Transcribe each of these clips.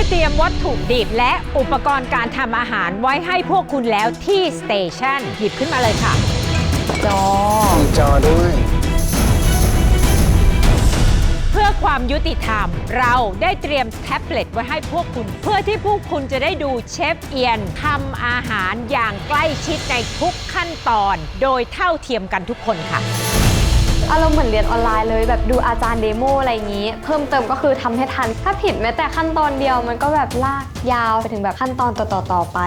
ได้เตรียมวัตถุดิบและอุปกรณ์การทำอาหารไว้ให้พวกคุณแล้วที่สเตชันหยิบขึ้นมาเลยค่ะ จอ มีจอด้วย เพื่อความยุติธรรม เราได้เตรียมแท็บเล็ตไว้ให้พวกคุณ เพื่อที่พวกคุณจะได้ดูเชฟเอียนทำอาหารอย่างใกล้ชิดในทุกขั้นตอน โดยเท่าเทียมกันทุกคนค่ะ อารมณ์เหมือนเรียนออนไลน์เลยแบบดูอาจารย์เดโมอะไรอย่างนี้ เพิ่มเติมก็คือทำให้ทัน ถ้าผิดแม้แต่ขั้นตอนเดียวมันก็แบบลากยาวไปถึงแบบขั้นตอนต่อๆต่อไป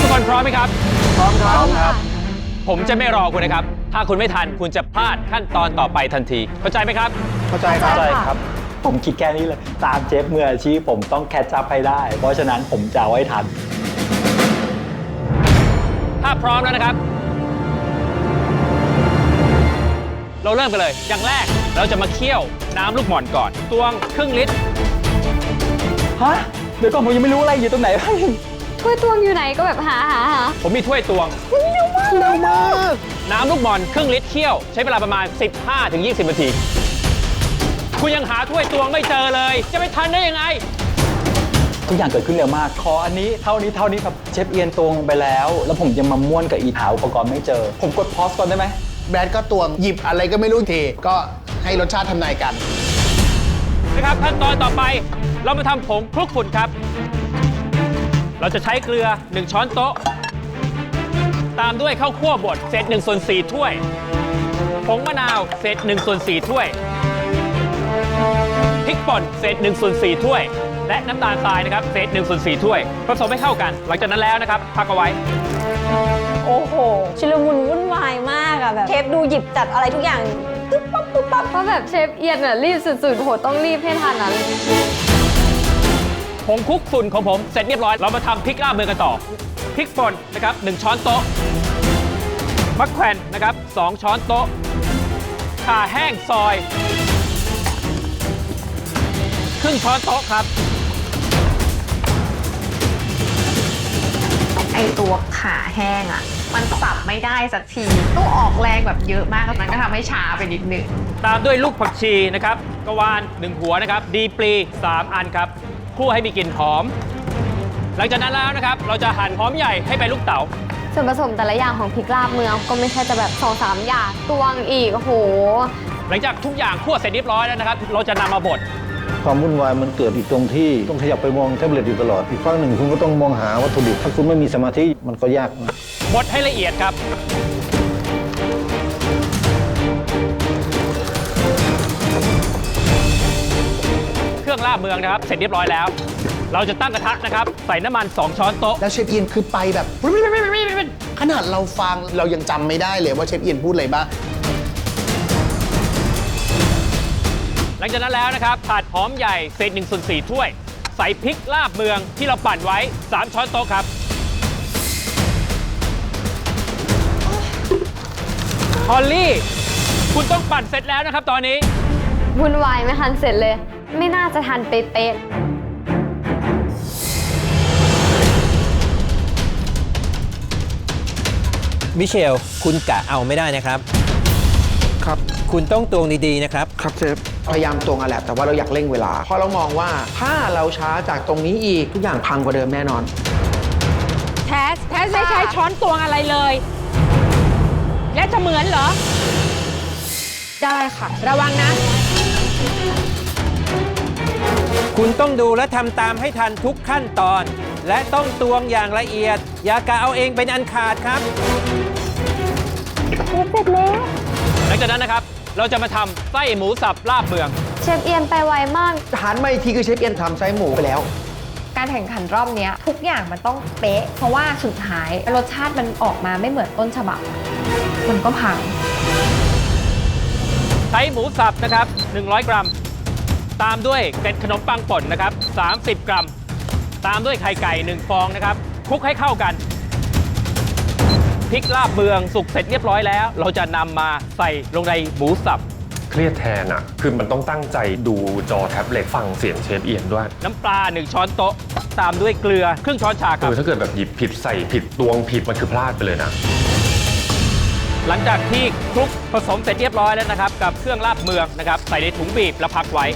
ทุกคนพร้อมไหมครับ พร้อมครับ ผมจะไม่รอคุณนะครับ ถ้าคุณไม่ทันคุณจะพลาดขั้นตอนต่อไปทันที เข้าใจไหมครับ เข้าใจครับเข้าใจใช่ครับ ผมคิดแค่นี้เลย ตามเชฟมืออาชีพผมต้องแคชจัพให้ได้ เพราะฉะนั้นผมจะเอาไว้ทัน ถ้าพร้อมแล้วนะครับ เราเริ่มกันเลย อย่างแรกเราจะมาเคี่ยวน้ำลูกหม่อนก่อน ตวงครึ่งลิตร ฮะ เดี๋ยวก่อนผมยังไม่รู้อะไรอยู่ตรงไหนถ้วยตวงอยู่ไหนก็แบบหาหาหาผมมีถ้วยตวง เร็วมากน้ำลูกหม่อนครึ่งลิตรเคี่ยว ใช้เวลาประมาณ 15-20 นาที คุณยังหาถ้วยตวงไม่เจอเลย จะไปทันได้ยังไง ทุกอย่างเกิดขึ้นเร็วมากขออันนี้เท่านี้เท่านี้ครับเชฟเอียนตวงไปแล้ว แล้วผมยังมาม่วนกับอีหาอุปกรณ์ไม่เจอ ผมกดพอสก่อนได้ไหม แบรดก็ตวงหยิบอะไรก็ไม่รู้ทีก็ให้รสชาติทำนายกัน นะครับขั้นตอนต่อไปเรามาทำผงคลุกฝุ่นครับ เราจะใช้เกลือ 1 ช้อนโต๊ะ ตามด้วยข้าวคั่วบดเศษ1ส่วน4ถ้วย ผงมะนาวเศษ1ส่วน4ถ้วย พริกป่นเศษ1ส่วน4ถ้วย และน้ำตาลทรายนะครับเศษ1ส่วน4ถ้วย ผสมให้เข้ากัน หลังจากนั้นแล้วนะครับพักเอาไว้ โอ้โห ชุลมุนวุ่นวายมากอะแบบเชฟดูหยิบจัดอะไรทุกอย่างตึ๊บปั๊บปุ๊บปั๊บเพราะแบบเชฟเอียนอะรีบสุดๆโหต้องรีบให้ทันอะผงคลุกฝุ่นของผมเสร็จเรียบร้อย เรามาทำพริกลาบเมืองกันต่อ พริกป่นนะครับ1ช้อนโต๊ะมะแขวนนะครับ2ช้อนโต๊ะข่าแห้งซอย ครึ่งช้อนโต๊ะครับ ตัวขาแห้งอะ่ะ มันสับไม่ได้สักที ต้องออกแรงแบบเยอะมากนั้นก็ทำให้ช้าไปนิดนึง ตามด้วยลูกผักชีนะครับกระวาน1หัวนะครับ ดีปลี3 อันครับคั่วให้มีกลิ่นหอม หลังจากนั้นแล้วนะครับ เราจะหั่นหอมใหญ่ให้เป็นลูกเต๋าส่วนผสมแต่ละอย่างของพริกลาบเมืองก็ไม่ใช่จะแบบสองสามอย่างตวงอีกโอ้โห หลังจากทุกอย่างคั่วเสร็จเรียบร้อยแล้วนะครับ เราจะนำมาบด ความวุ่นวายมันเกิดอีกตรงที่ต้องขยับไปมองแท็บเล็ตอยู่ตลอด อีกฝั่งหนึ่งคุณก็ต้องมองหาวัตถุดิบถ้าคุณไม่มีสมาธิมันก็ยากนะบดให้ละเอียดครับ เครื่องลาบเมืองนะครับ เสร็จเรียบร้อยแล้ว เราจะตั้งกระทะนะครับ ใส่น้ำมัน 2 ช้อนโต๊ะ แล้วเชฟเอียนคือไปแบบ ขนาดเราฟังเรายังจำไม่ได้เลยว่าเชฟเอียนพูดอะไรบ้าง หลังจากนั้นแล้วนะครับผัดหอมใหญ่เศษ1ส่วน4ถ้วย ใส่พริกลาบเมืองที่เราปั่นไว้ 3 ช้อนโต๊ะครับ ฮอลลี่ คุณต้องปั่นเสร็จแล้วนะครับตอนนี้ วุ่นวายไม่ทันเสร็จเลย ไม่น่าจะทันเป๊ะมิเชล คุณกะเอาไม่ได้นะครับ ครับ คุณต้องตวงดี ๆ นะครับ ครับเชฟ พยายามตรงอะแหละแต่ว่าเราอยากเร่งเวลา เพราะเรามองว่าถ้าเราช้าจากตรงนี้อีกทุกอย่างพังกว่าเดิมแน่นอน แทสแทสไม่ใช้ช้อนตวงอะไรเลย และจะเหมือนเหรอ ได้ค่ะ ระวังนะ คุณต้องดูและทำตามให้ทันทุกขั้นตอน และต้องตวงอย่างละเอียด อย่ากะเอาเองเป็นอันขาดครับหลังจากนั้นนะครับ เราจะมาทำไส้หมูสับลาบเมืองๆเชฟเอียนไปไวมาก หันมาอีกทีคือเชฟเอียนทำไส้หมูไปแล้ว การแข่งขันรอบเนี้ยทุกอย่างมันต้องเป๊ะ เพราะว่าสุดท้ายรสชาติมันออกมาไม่เหมือนต้นฉบับ มันก็พัง ใช้หมูสับนะครับ 100 กรัม ตามด้วยเกล็ดขนมปังป่นนะครับ 30 กรัม ตามด้วยไข่ไก่ 1 ฟองนะครับคลุกให้เข้ากัน พริกลาบเมืองสุกเสร็จเรียบร้อยแล้ว เราจะนำมาใส่ลงในหมูสับ เครียดแทนอะคือมันต้องตั้งใจดูจอแท็บเล็ตฟังเสียงเชฟเอียนด้วย น้ำปลา 1 ช้อนโต๊ะ ตามด้วยเกลือครึ่งช้อนชาคเอรับ อถ้าเกิดแบบหยิบผิดใส่ผิดตวงผิดมันคือพลาดไปเลยนะ หลังจากที่คลุกผสมเสร็จเรียบร้อยแล้วนะครับ กับเครื่องลาบเมืองนะครับ ใส่ในถุงบีบแล้วพักไว้